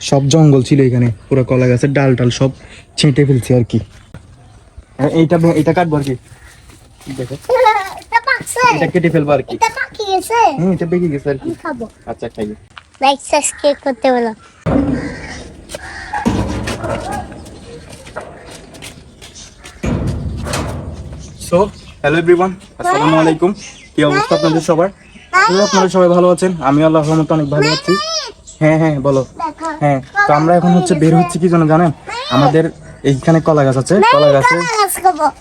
সব জঙ্গল ছিল এখানে পুরো কলা গাছের ডাল টাল সব ছেঁটে ফেলছে আর কি। হ্যাঁ, এইটা এটা কাটবো আর কি। দেখো। এটা কেটে ফেলব আর কি। হুম এটা বেঁকে গেছে আর কি। আচ্ছা খাইয়ে। লাইক সাবস্ক্রাইব করতে বলো। সো হ্যালো এভরিওয়ান আসসালামু আলাইকুম। কি অবস্থা আপনাদের সবার? আপনারা সবাই ভালো আছেন? আমি আল্লাহর রহমতে অনেক ভালো আছি। হ্যাঁ হ্যাঁ বলো। হ্যাঁ তো আমরা এখন হচ্ছে বের হচ্ছে কি জন্য জানেন? আমাদের এইখানে কলা গাছ আছে। কলা গাছে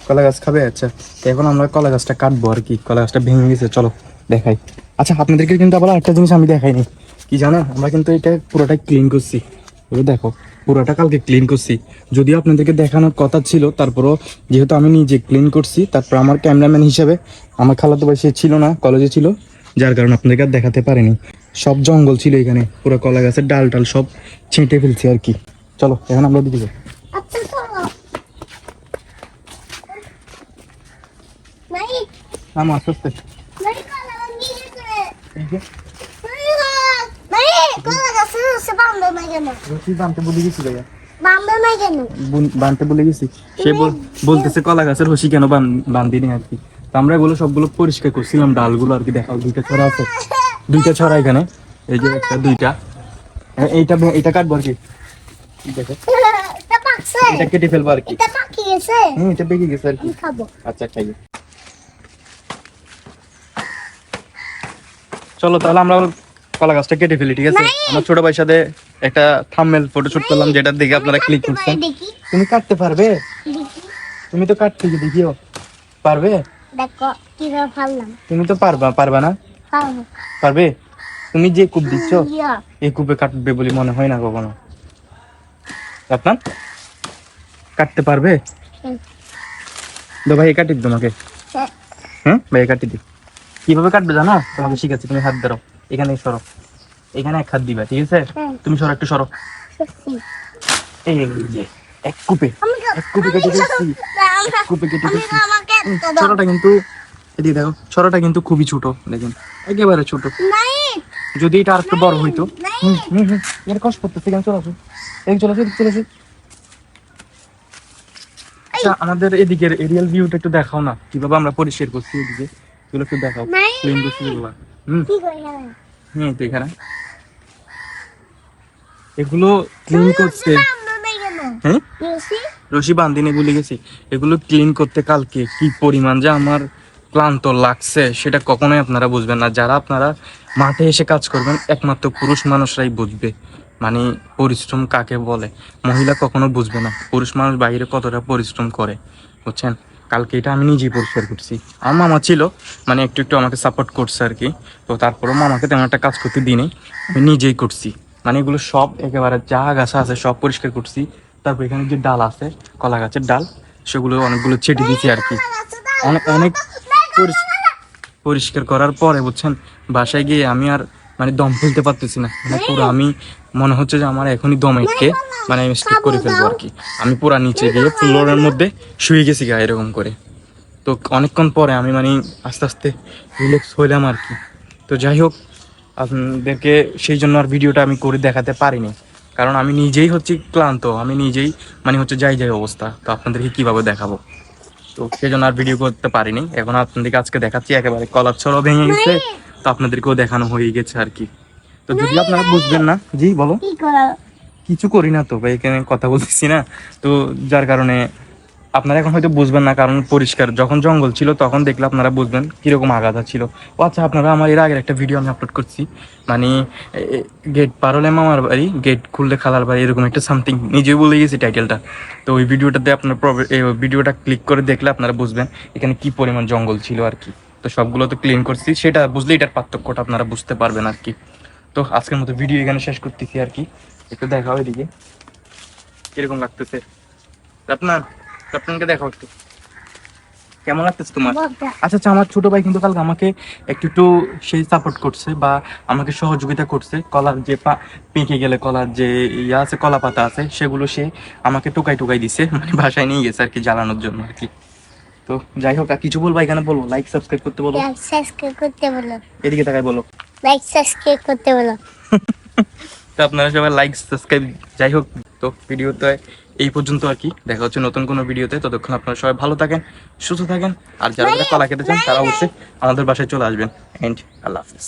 কলা গাছ খাবে? আচ্ছা তো এখন আমরা কলা গাছটা কাটবো আর কি। কলা গাছটা ভেঙে গেছে চলো দেখাই। আচ্ছা আপনাদেরকে কিন্তু আবার একটা জিনিস আমি দেখাইনি। কি জানেন? আমরা কিন্তু এটা পুরোটাই ক্লিন করছি। এবার দেখো পুরোটা কালকে ক্লিন করছি। যদিও আপনাদেরকে দেখানোর কথা ছিল তারপরও যেহেতু আমি নিজে ক্লিন করছি তারপর আমার ক্যামেরাম্যান হিসেবে আমার খালাতো ভাই সে ছিল না কলেজে ছিল যার কারণে আপনাদেরকে আর দেখাতে পারিনি। সব জঙ্গল ছিল এখানে পুরো কলা গাছের ডাল টাল সব ছেঁটে ফেলছি আর কি। চলো এখন আমরা দিকে যাই। আচ্ছা নাম আস্তে আস্তে। বানতে বলে গেছি সে বল- বলতেছে কলা গাছের কেন বান- বান্ধিনি আর কি। আমরা এগুলো সবগুলো পরিষ্কার করছিলাম ডালগুলো আর কি দেখাও দুইটা ছড়া আছে। দুইটা ছড়া এখানে। এই যে একটা দুইটা। হ্যাঁ, এইটা এটা কাটবো আর কি। দেখো এটা কেটে ফেলব আর কি। হুম এটা বেঁকে গেছে আর কি। আচ্ছা খাইয়ে। চলো তাহলে আমরা কলা গাছটা কেটে ফেলি ঠিক আছে? আমার ছোট ভাইয়ের সাথে একটা থাম্বনেল ফটো শুট করলাম যেটা দেখে আপনারা ক্লিক করছেন। তুমি কাটতে পারবে? তুমি তো কাটতে দেখিও। পারবে? দেখো কীভাবে ফাললাম। তুমি তো পারবা পারবা না? পারবে। তুমি যে কূপ দিচ্ছ এই কূপে কাটবে বলে মনে হয় না কখনো। আপনার কাটতে পারবে? ভাই কাটি তোমাকে। হ্যাঁ। ভাই কাটি দিই। কীভাবে কাটবে জানো? তোমাকে শিখাচ্ছি তুমি হাত ধরো। এখানে সরো। এখানে এক হাত দিবা ঠিক আছে? তুমি সরো একটু সরো। এই যে এক কূপে এক কূপে কেটে দিচ্ছি। এক কূপে কেটে দিচ্ছি। ছড়াটা কিন্তু এদিকে দেখো ছড়াটা কিন্তু খুবই ছোট দেখুন একেবারে ছোট। যদি এটা আর একটু বড় হইতো। হুম হুম হুম এর কষ্ট করতেছে কেন চলে আসো। এই চলে আসো এদিকে চলে আসো। আচ্ছা আমাদের এদিকের এরিয়াল ভিউটা একটু দেখাও না কীভাবে আমরা পরিষ্কার করছি এদিকে। এগুলো একটু দেখাও এগুলো হুম। হুম তো এখানে। এগুলো ক্লিন করতে হ্যাঁ? রশি? বান্ধিনে ভুলে গেছি। এগুলো ক্লিন করতে কালকে কি পরিমাণ যে আমার ক্লান্ত লাগছে, সেটা কখনোই আপনারা বুঝবেন না। যারা আপনারা মাঠে এসে কাজ করবেন, একমাত্র পুরুষ মানুষরাই বুঝবে। মানে পরিশ্রম কাকে বলে? মহিলা কখনো বুঝবে না। পুরুষ মানুষ বাইরে কতটা পরিশ্রম করে, বুঝছেন? কালকে এটা আমি নিজেই পরিষ্কার করছি। আমার মামা ছিল মানে একটু একটু আমাকে সাপোর্ট করছে আর কি। তো তারপরেও মামাকে তেমন একটা কাজ করতে দিই নাই। আমি নিজেই করছি। মানে এগুলো সব একেবারে যা গাছা আছে সব পরিষ্কার করছি। তারপর এখানে যে ডাল আছে, কলা গাছের ডাল, সেগুলো অনেকগুলো ছেটে দিয়েছি আর কি। অনেক অনেক পরিষ্কার করার পরে, বুঝছেন? বাসায় গিয়ে আমি আর মানে দম ফেলতে পারতেছি না। মানে পুরো আমি, মনে হচ্ছে যে আমার এখনই দম এটকে মানে আমি স্টিক করে ফেলব আর কি। আমি পুরা নিচে গিয়ে ফ্লোরের মধ্যে শুয়ে গেছি গা, এরকম করে। তো অনেকক্ষণ পরে আমি মানে আস্তে আস্তে রিল্যাক্স হইলাম আর কি। তো যাই হোক, আপনাদেরকে সেই জন্য আর ভিডিওটা আমি করে দেখাতে পারিনি। কারণ আমি নিজেই হচ্ছে ক্লান্ত, আমি নিজেই মানে হচ্ছে যাই যাই অবস্থা। তো আপনাদেরকে কীভাবে দেখাবো? তো সেই জন্য আর ভিডিও করতে পারিনি। এখন আপনাদেরকে আজকে দেখাচ্ছি একেবারে কলার ছড়ো ভেঙে গেছে। তো আপনাদেরকেও দেখানো হয়ে গেছে আর কি। তো যদি আপনারা বুঝবেন না জি বলো। কিছু করি না তো ভাই এখানে কথা বলতেছি না। তো যার কারণে আপনারা এখন হয়তো বুঝবেন না, কারণ পরিষ্কার যখন জঙ্গল ছিল তখন দেখলে আপনারা বুঝবেন কীরকম আগাধা ছিল। ও আচ্ছা আপনারা আমার এর আগের একটা ভিডিও আমি আপলোড করছি। মানে গেট পার হলে মামার বাড়ি, গেট খুললে খালার বাড়ি, এরকম একটা সামথিং নিজেই বলে গেছি টাইটেলটা তো ওই ভিডিওটাতে আপনার ভিডিওটা ক্লিক করে দেখলে আপনারা বুঝবেন এখানে কি পরিমাণ জঙ্গল ছিল আর কি। তো সবগুলো তো ক্লিন করছি। সেটা বুঝলে এটার পার্থক্যটা আপনারা বুঝতে পারবেন আর কি। তো আজকের মতো ভিডিও এখানে শেষ করতেছি আর কি। একটু দেখাও এদিকে। কীরকম লাগতেছে? রত্নান দেখাও একটু। কেমন লাগতেছে তোমার? আচ্ছা আচ্ছা আমার ছোট ভাই কিন্তু কালকে আমাকে একটু একটু সেই সাপোর্ট করছে বা আমাকে সহযোগিতা করছে। কলার যে পেকে গেলে কলার যে ইয়া আছে কলা পাতা আছে সেগুলো সে আমাকে টোকাই টোকাই দিছে মানে বাসায় নিয়ে গেছে আর কি জ্বালানোর জন্য আর কি। তো যাই হোক আর কিছু বলব এখানে বলব লাইক সাবস্ক্রাইব করতে বলো। সাবস্ক্রাইব করতে বলো। এদিকে তাকাই বলো। লাইক সাবস্ক্রাইব করতে বলো। তো আপনারা সবাই লাইক সাবস্ক্রাইব যাই হোক। তো ভিডিওতে এই পর্যন্ত আর কি। দেখা হচ্ছে নতুন কোনো ভিডিওতে। ততক্ষণ আপনারা সবাই ভালো থাকেন সুস্থ থাকেন আর যারা কলা খেতে চান তারা অবশ্যই আমাদের বাসায় চলে আসবেন। এন্ড আল্লাহ হাফিজ।